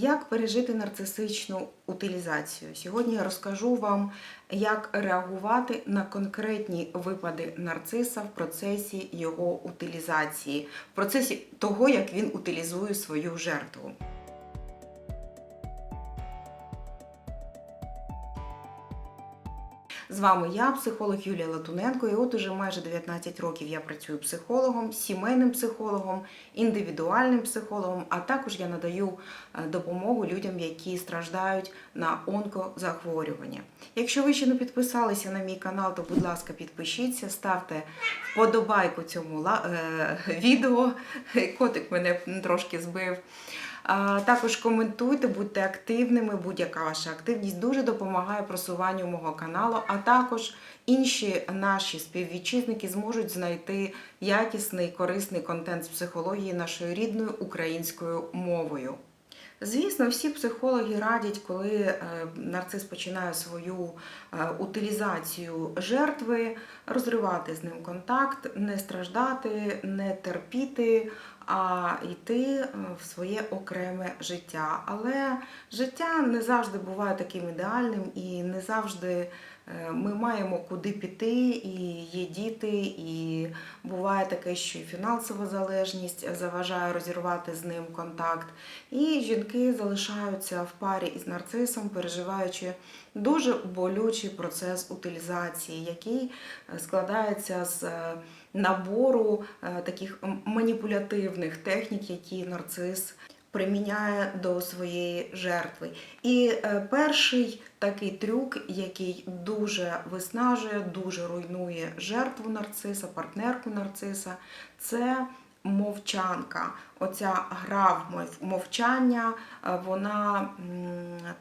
Як пережити нарцисичну утилізацію? Сьогодні я розкажу вам, як реагувати на конкретні випади нарциса в процесі його утилізації, в процесі того, як він утилізує свою жертву. З вами я, психолог Юлія Латуненко, і от уже майже 19 років я працюю психологом, сімейним психологом, індивідуальним психологом, а також я надаю е, допомогу людям, які страждають на онкозахворювання. Якщо ви ще не підписалися на мій канал, то будь ласка, підпишіться, ставте вподобайку цьому е, відео. Котик мене трошки збив. Також коментуйте, будьте активними. Будь-яка ваша активність дуже допомагає просуванню мого каналу, а також інші наші співвітчизники зможуть знайти якісний корисний контент з психології нашою рідною українською мовою. Звісно, всі психологи радять, коли е, нарцис починає свою е, утилізацію жертви, розривати з ним контакт, не страждати, не терпіти, а йти е, в своє окреме життя. Але життя не завжди буває таким ідеальним і не завжди е, ми маємо куди піти, і є діти, і буває таке, що і фінансова залежність заважає розірвати з ним контакт. І жінки залишаються в парі із нарцисом, переживаючи дуже болючий процес утилізації, який е, складається з набору е, таких маніпулятивних технік, які нарцис приміняє до своєї жертви. І е, перший такий трюк, який дуже виснажує, дуже руйнує жертву нарциса, партнерку нарциса, це мовчанка. Оця гра в мовчання, е, вона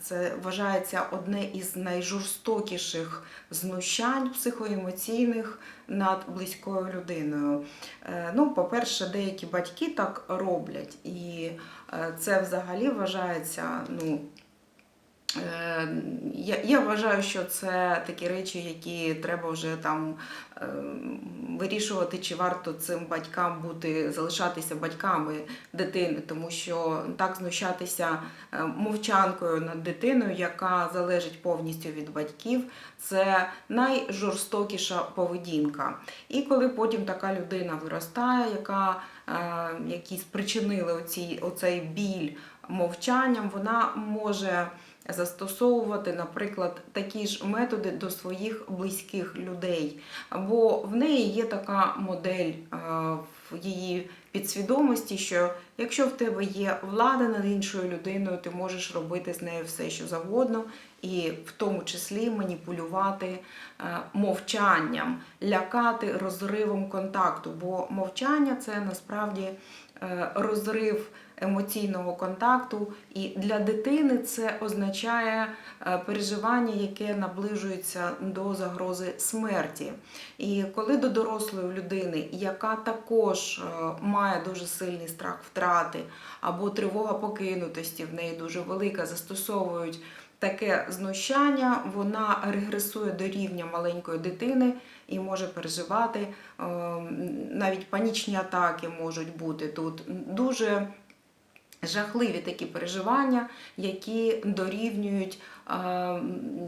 це вважається одне із найжорстокіших знущань психоемоційних над близькою людиною. Е, Ну, по-перше, деякі батьки так роблять, і е, це взагалі вважається ну, Я, я вважаю, що це такі речі, які треба вже там е, вирішувати, чи варто цим батькам бути залишатися батьками дитини, тому що так знущатися е, мовчанкою над дитиною, яка залежить повністю від батьків, це найжорстокіша поведінка. І коли потім така людина виростає, яка е, які спричинили оці, оцей біль мовчанням, вона може застосовувати, наприклад, такі ж методи до своїх близьких людей. Бо в неї є така модель е, в її підсвідомості, що якщо в тебе є влада над іншою людиною, ти можеш робити з нею все, що завгодно, і в тому числі маніпулювати е, мовчанням, лякати розривом контакту. Бо мовчання це насправді е, розрив емоційного контакту, і для дитини це означає е, переживання, яке наближується до загрози смерті. І коли до дорослої людини, яка також е, має дуже сильний страх втрати або тривога покинутості, в неї дуже велика, застосовують таке знущання, вона регресує до рівня маленької дитини і може переживати. е, Навіть панічні атаки можуть бути тут. Дуже жахливі такі переживання, які дорівнюють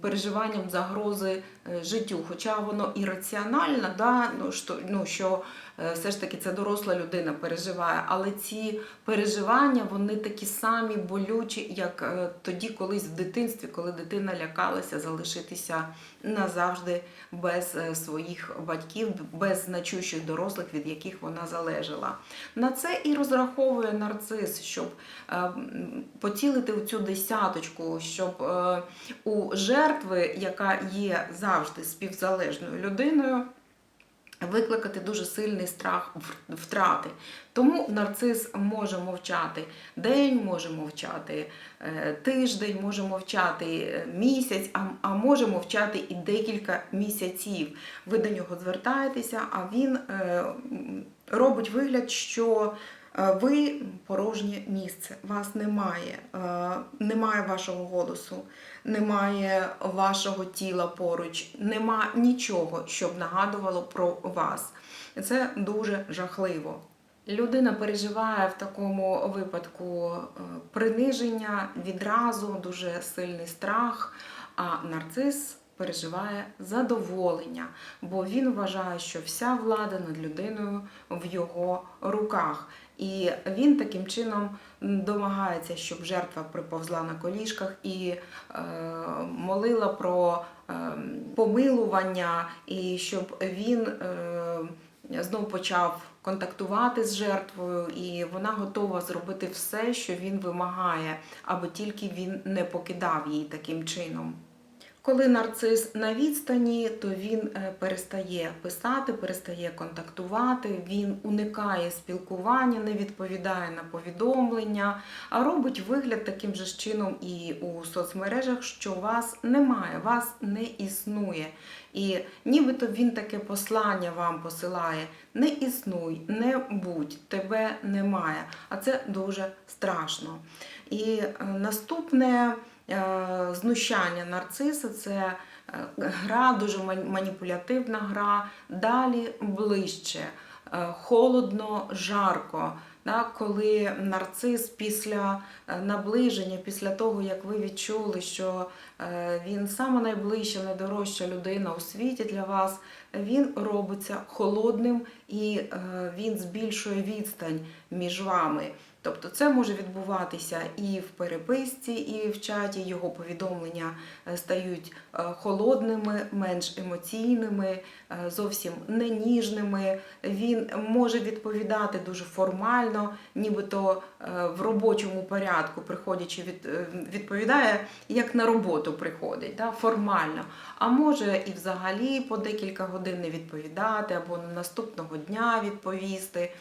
переживанням загрози е, життю. Хоча воно і раціонально, да, ну, що, ну, що е, все ж таки це доросла людина переживає, але ці переживання вони такі самі болючі, як е, тоді, колись в дитинстві, коли дитина лякалася залишитися назавжди без своїх батьків, без значущих дорослих, від яких вона залежала. На це і розраховує нарцис, щоб поцілити в цю десяточку, щоб у жертви, яка є завжди співзалежною людиною, викликати дуже сильний страх втрати. Тому нарцис може мовчати день, може мовчати е, тиждень, може мовчати е, місяць, а, може мовчати і декілька місяців. Ви до нього звертаєтеся, а він е, робить вигляд, що ви порожнє місце, вас немає, е, немає вашого голосу, немає вашого тіла поруч, нема нічого, щоб нагадувало про вас. Це дуже жахливо. Людина переживає в такому випадку е, приниження, відразу дуже сильний страх, а нарцис переживає задоволення, бо він вважає, що вся влада над людиною в його руках. І він таким чином домагається, щоб жертва приповзла на коліжках і е, молила про е, помилування, і щоб він е, знов почав контактувати з жертвою, і вона готова зробити все, що він вимагає, аби тільки він не покидав її таким чином. Коли нарцис на відстані, то він е, перестає писати, перестає контактувати, він уникає спілкування, не відповідає на повідомлення, а робить вигляд таким же чином і у соцмережах, що вас немає, вас не існує. І нібито він таке послання вам посилає: не існуй, не будь, тебе немає. А це дуже страшно. І е, наступне знущання нарциса це е, гра, дуже маніпулятивна гра, далі ближче, е, холодно, жарко. Коли нарцис після е, наближення, після того, як ви відчули, що е, він саме найближча, найдорожча людина у світі для вас, він робиться холодним і е, він збільшує відстань між вами. Тобто це може відбуватися і в переписці, і в чаті. Його повідомлення е, стають е, холодними, менш емоційними, е, зовсім не ніжними. Він може відповідати дуже формально, нібито в робочому порядку, приходячи від, відповідає, як на роботу приходить, да, формально. А може і взагалі по декілька годин не відповідати, або наступного дня відповісти.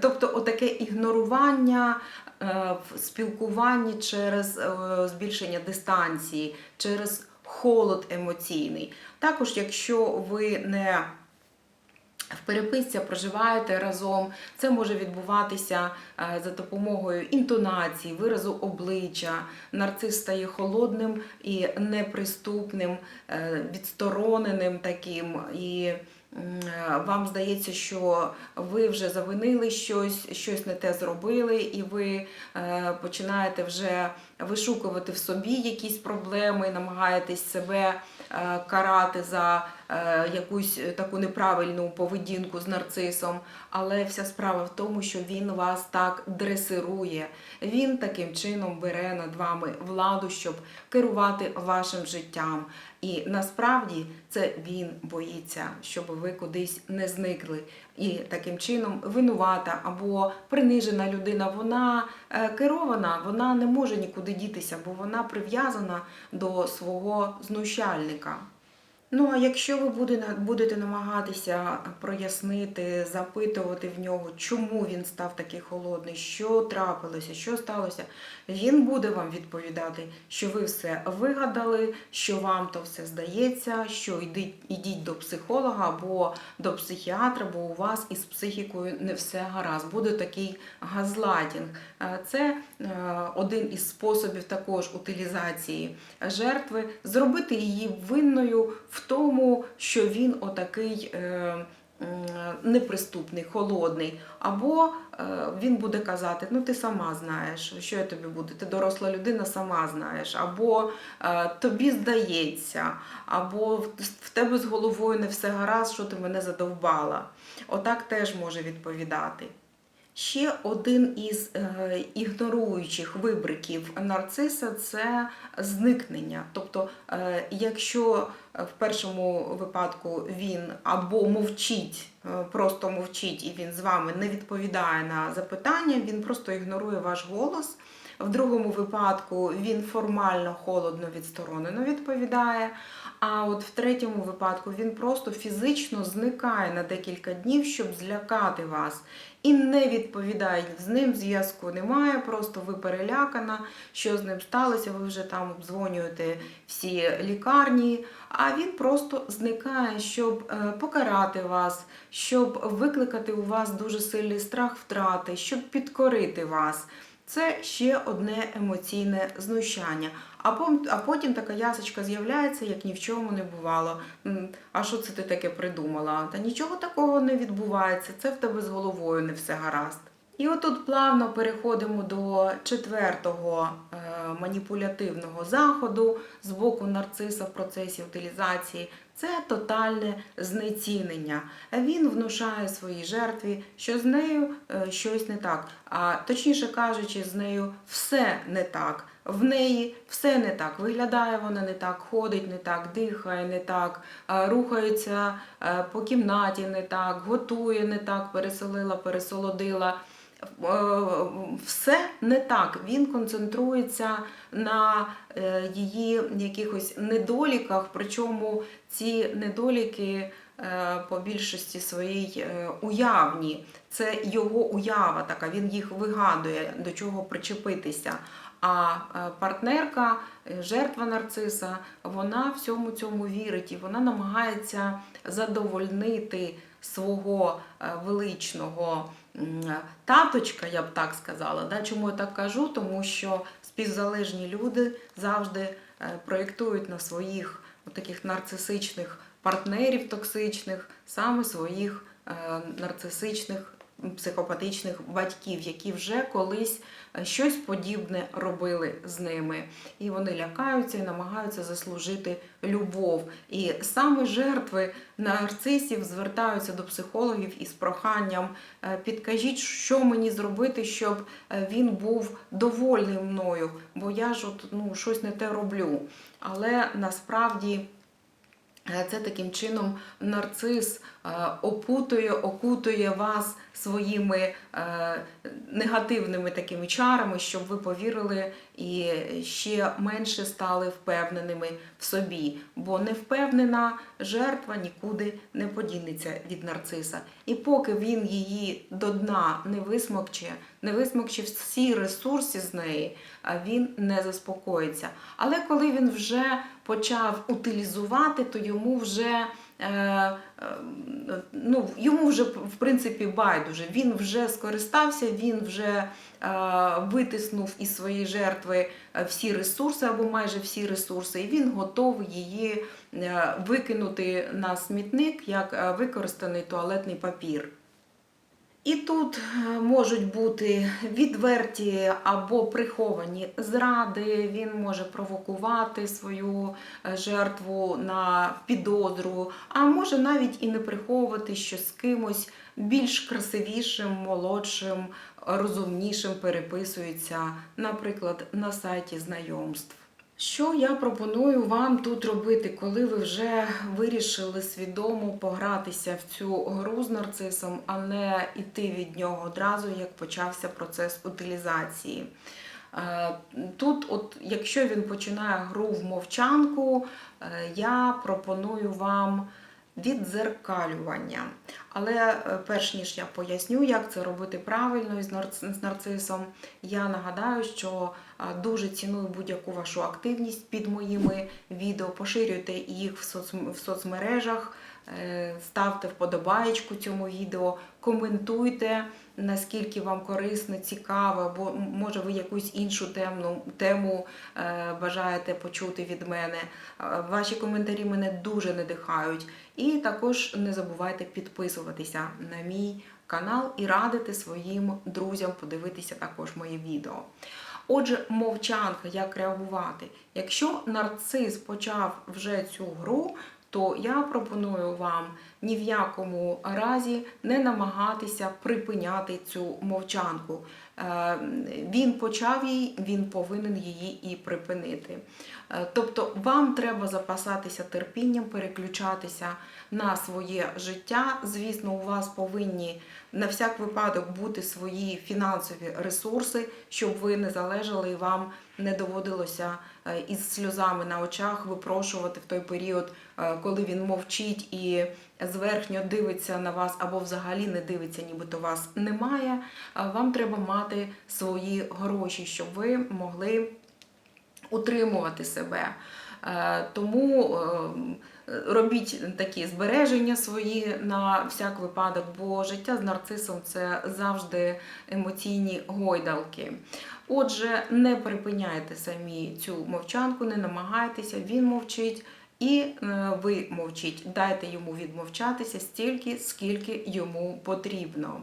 Тобто, отаке ігнорування е, в спілкуванні через е, збільшення дистанції, через холод емоційний. Також, якщо ви не в переписці проживаєте разом, це може відбуватися е, за допомогою інтонації, виразу обличчя. Нарцис стає холодним і неприступним, відстороненим таким. І вам здається, що ви вже завинили щось, щось не те зробили, і ви е, починаєте вже вишукувати в собі якісь проблеми, намагаєтесь себе е, карати за якусь таку неправильну поведінку з нарцисом. Але вся справа в тому, що він вас так дресирує. Він таким чином бере над вами владу, щоб керувати вашим життям. І насправді це він боїться, щоб ви кудись не зникли. І таким чином винувата або принижена людина, вона е, керована, вона не може нікуди дітися, бо вона прив'язана до свого знущальника. Ну а якщо ви буде- будете намагатися прояснити, запитувати в нього, чому він став такий холодний, що трапилося, що сталося, він буде вам відповідати, що ви все вигадали, що вам то все здається, що йдіть, ідіть до психолога або до психіатра, бо у вас із психікою не все гаразд. Буде такий газлайтінг. Е, Це е, один із способів також утилізації жертви, зробити її винною в тому, що він отакий. е, Неприступний, холодний, або е, він буде казати: Ну, ти сама знаєш, що я тобі буду, ти доросла людина, сама знаєш, або е, тобі здається, або в тебе з головою не все гаразд, що ти мене задовбала. Отак теж може відповідати. Ще один із е, ігноруючих вибриків нарциса це зникнення. Тобто, е, якщо в першому випадку він або мовчить, е, просто мовчить, і він з вами не відповідає на запитання, він просто ігнорує ваш голос. В другому випадку він формально холодно відсторонено відповідає. А от в третьому випадку він просто фізично зникає на декілька днів, щоб злякати вас. І не відповідає з ним зв'язку немає, просто ви перелякана, що з ним сталося, ви вже там обдзвонюєте всі лікарні, а він просто зникає, щоб е, покарати вас, щоб викликати у вас дуже сильний страх втрати, щоб підкорити вас. Це ще одне емоційне знущання. А потім така ясочка з'являється, як ні в чому не бувало. А що це ти таке придумала? Та нічого такого не відбувається. Це в тебе з головою не все гаразд. І отут плавно переходимо до четвертого е, маніпулятивного заходу з боку нарциса в процесі утилізації. Це тотальне знецінення. Він внушає своїй жертві, що з нею е, щось не так. А точніше кажучи, з нею все не так. В неї все не так. Виглядає вона не так, ходить не так, дихає не так, е, рухається е, по кімнаті не так, готує не так, переселила, пересолодила. Е, Все не так. Він концентрується на е, її якихось недоліках, причому ці недоліки е, по більшості своїй уявні. Це його уява така, він їх вигадує, до чого причепитися. А партнерка, жертва нарциса, вона всьому цьому вірить і вона намагається задовольнити свого величного таточка, я б так сказала. Да? Чому я так кажу? Тому що співзалежні люди завжди е, проєктують на своїх таких нарцисичних партнерів токсичних, саме своїх е, нарцисичних психопатичних батьків, які вже колись е, щось подібне робили з ними. І вони лякаються і намагаються заслужити любов. І саме жертви нарцисів звертаються до психологів із проханням е, підкажіть, що мені зробити, щоб е, він був довольний мною, бо я ж от, ну, щось не те роблю. Але насправді. Е, Це таким чином нарцис е, опутує, окутує вас своїми е, негативними такими чарами, щоб ви повірили і ще менше стали впевненими в собі. Бо невпевнена жертва нікуди не подінеться від нарциса. І поки він її до дна не висмокче, не висмокче всі ресурси з неї, він не заспокоїться. Але коли він вже почав утилізувати, то йому вже е, е, ну, йому вже в принципі байдуже. Він вже скористався, він вже е, витиснув із своєї жертви всі ресурси або майже всі ресурси, і він готовий її викинути на смітник як використаний туалетний папір. І тут е, можуть бути відверті або приховані зради. Він може провокувати свою е, жертву на підозру, а може навіть і не приховувати, що з кимось більш красивішим, молодшим, розумнішим переписується, наприклад, на сайті знайомств. Що я пропоную вам тут робити, коли ви вже вирішили свідомо погратися в цю гру з нарцисом, а не йти від нього одразу, як почався процес утилізації? Е, Тут, от, якщо він починає гру в мовчанку, е, я пропоную вам віддзеркалювання. Але е, перш ніж я поясню, як це робити правильно із нарцисом, я нагадаю, що дуже ціную будь-яку вашу активність під моїми відео. Поширюйте їх в, соц... в соцмережах, е, ставте вподобаєчку цьому відео, коментуйте, наскільки вам корисно, цікаво, або може ви якусь іншу темну, тему е, бажаєте почути від мене. Е, Ваші коментарі мене дуже надихають. І також не забувайте підписуватися на мій канал і радити своїм друзям подивитися також моє відео. Отже, мовчанка, як реагувати. Якщо нарцис почав вже цю гру, то я пропоную вам ні в якому разі не намагатися припиняти цю мовчанку. Е, Він почав її, він повинен її і припинити. Е, Тобто вам треба запасатися терпінням, переключатися на своє життя. Звісно, у вас повинні на всяк випадок бути свої фінансові ресурси, щоб ви не залежали і вам не доводилося е, із сльозами на очах випрошувати в той період, коли він мовчить і зверхньо дивиться на вас або взагалі не дивиться, нібито вас немає. Вам треба мати свої гроші, щоб ви могли утримувати себе. Е, Тому е, робіть такі збереження свої на всяк випадок, бо життя з нарцисом це завжди емоційні гойдалки. Отже, не припиняйте самі цю мовчанку, не намагайтеся, він мовчить. І е, ви мовчіть, дайте йому відмовчатися стільки, скільки йому потрібно.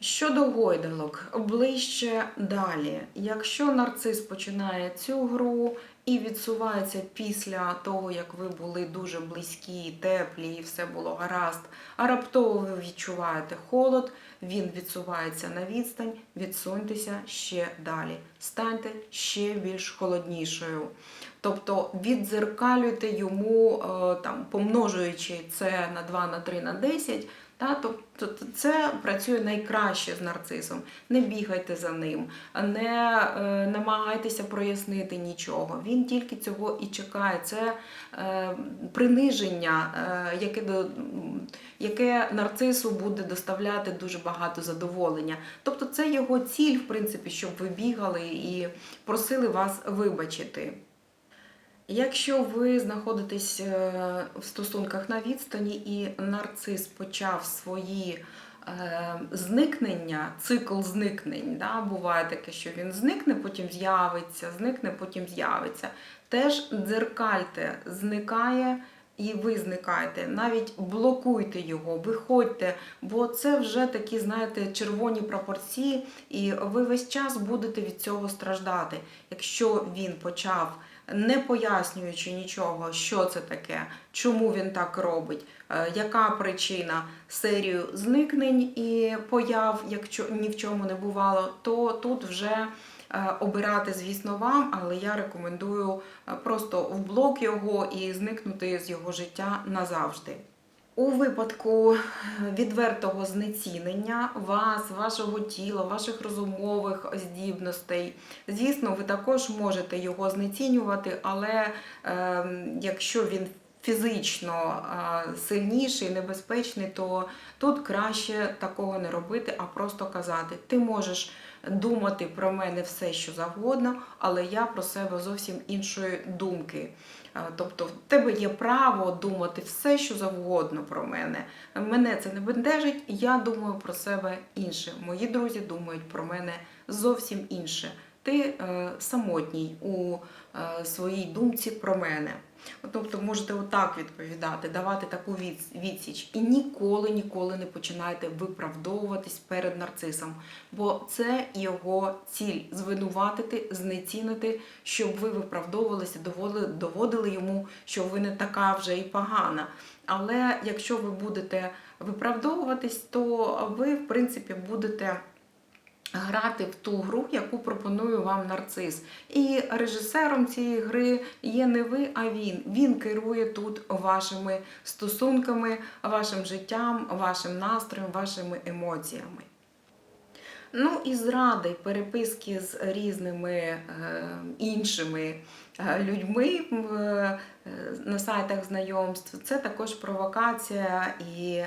Щодо гойдалок, ближче далі. Якщо нарцис починає цю гру і відсувається після того, як ви були дуже близькі, теплі і все було гаразд, а раптово ви відчуваєте холод, він відсувається на відстань, відсуньтеся ще далі, станьте ще більш холоднішою. Тобто віддзеркалюйте йому, е, там, помножуючи це на 2, на 3, на 10, та, тобто це працює найкраще з нарцисом. Не бігайте за ним, не е, намагайтеся прояснити нічого. Він тільки цього і чекає. Це е, приниження, е, яке, яке нарцису буде доставляти дуже багато задоволення. Тобто це його ціль, в принципі, щоб ви бігали і просили вас вибачити. Якщо ви знаходитесь е, в стосунках на відстані і нарцис почав свої е, зникнення, цикл зникнень, да, буває таке, що він зникне, потім з'явиться, зникне, потім з'явиться. Теж дзеркальте, зникає. І ви зникаєте, навіть блокуйте його, виходьте, бо це вже такі, знаєте, червоні прапорці, і ви весь час будете від цього страждати. Якщо він почав не пояснюючи нічого, що це таке, чому він так робить, е, яка причина серію зникнень і появ, якщо ні в чому не бувало, то тут вже е, обирати, звісно, вам, але я рекомендую е, просто в блок його і зникнути з його життя назавжди. У випадку відвертого знецінення вас, вашого тіла, ваших розумових здібностей, звісно, ви також можете його знецінювати, але е, якщо він фізично е, сильніший, небезпечний, то тут краще такого не робити, а просто казати: ти можеш думати про мене все, що завгодно, але я про себе зовсім іншої думки. Е, Тобто, в тебе є право думати все, що завгодно про мене. Мене це не бентежить, я думаю про себе інше. Мої друзі думають про мене зовсім інше. Ти е, самотній у е, своїй думці про мене. Тобто можете отак відповідати, давати таку відсіч. І ніколи, ніколи не починайте виправдовуватись перед нарцисом, бо це його ціль звинуватити, знецінити, щоб ви виправдовувалися, доводили, доводили йому, що ви не така вже і погана. Але якщо ви будете виправдовуватись, то ви, в принципі, будете грати в ту гру, яку пропонує вам нарцис. І режисером цієї гри є не ви, а він. Він керує тут вашими стосунками, вашим життям, вашим настроєм, вашими емоціями. Ну і зради, переписки з різними е, іншими е, людьми е, на сайтах знайомств. Це також провокація і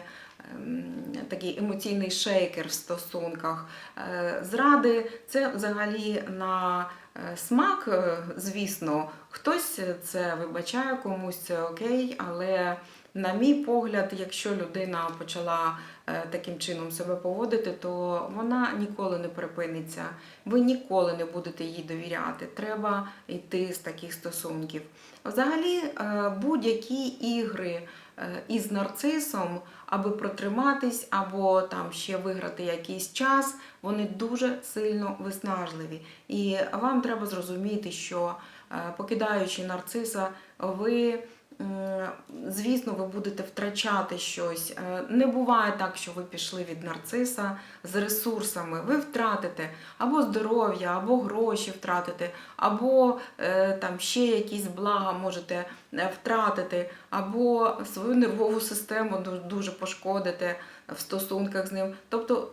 такий емоційний шейкер в стосунках. Е, Зради це взагалі на е, смак, е, звісно, хтось це вибачає, комусь це окей, але на мій погляд, якщо людина почала таким чином себе поводити, то вона ніколи не припиниться. Ви ніколи не будете їй довіряти. Треба йти з таких стосунків. Взагалі, е, будь-які ігри е, із нарцисом, аби протриматись або там ще виграти якийсь час, вони дуже сильно виснажливі. І вам треба зрозуміти, що е, покидаючи нарциса, ви. М, Звісно, ви будете втрачати щось. Е, Не буває так, що ви пішли від нарциса з ресурсами. Ви втратите або здоров'я, або гроші втратите, або е, там ще якісь блага можете е, втратити, або свою нервову систему дуже пошкодите в стосунках з ним. Тобто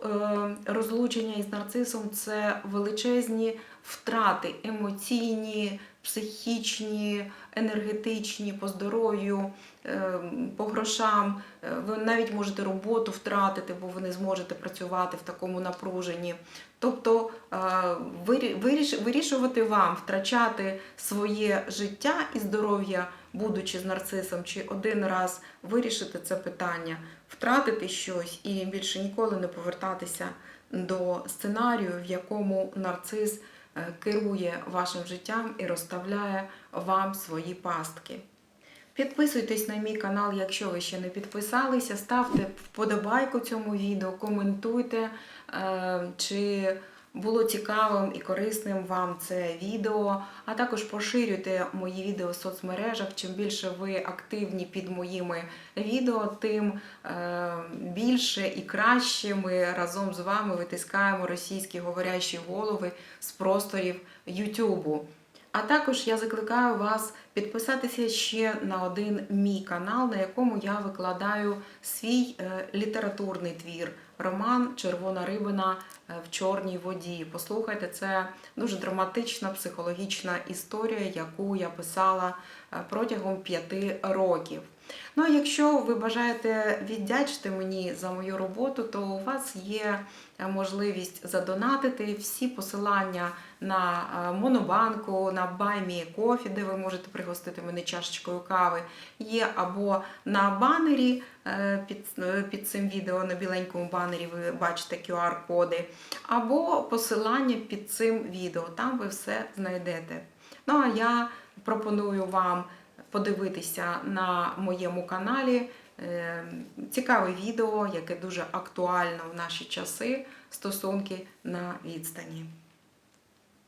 е, розлучення із нарцисом це величезні втрати емоційні, психічні, енергетичні, по здоров'ю, е, по грошам. Е, Ви навіть можете роботу втратити, бо ви не зможете працювати в такому напруженні. Тобто е, вирі- виріш- вирішувати вам втрачати своє життя і здоров'я, будучи з нарцисом, чи один раз вирішити це питання, втратити щось і більше ніколи не повертатися до сценарію, в якому нарцис керує вашим життям і розставляє вам свої пастки. Підписуйтесь на мій канал, якщо ви ще не підписалися. Ставте вподобайку цьому відео, коментуйте, е, чи було цікавим і корисним вам це відео. А також поширюйте мої відео в соцмережах. Чим більше ви активні під моїми відео, тим е, більше і краще ми разом з вами витискаємо російські говорящі голови з просторів Ютубу. А також я закликаю вас підписатися ще на один мій канал, на якому я викладаю свій е, літературний твір, роман Червона рибина е, в чорній воді. Послухайте, це дуже драматична психологічна історія, яку я писала е, протягом п'яти років. Ну а якщо ви бажаєте віддячити мені за мою роботу, то у вас є е, можливість задонатити всі посилання на е, Монобанку, на Баймі Кофі, де ви можете пригостити мене чашечкою кави, є або на банері е, під, під цим відео, на біленькому банері ви бачите QR-коди, або посилання під цим відео. Там ви все знайдете. Ну а я пропоную вам подивитися на моєму каналі е, цікаве відео, яке дуже актуально в наші часи стосунки на відстані.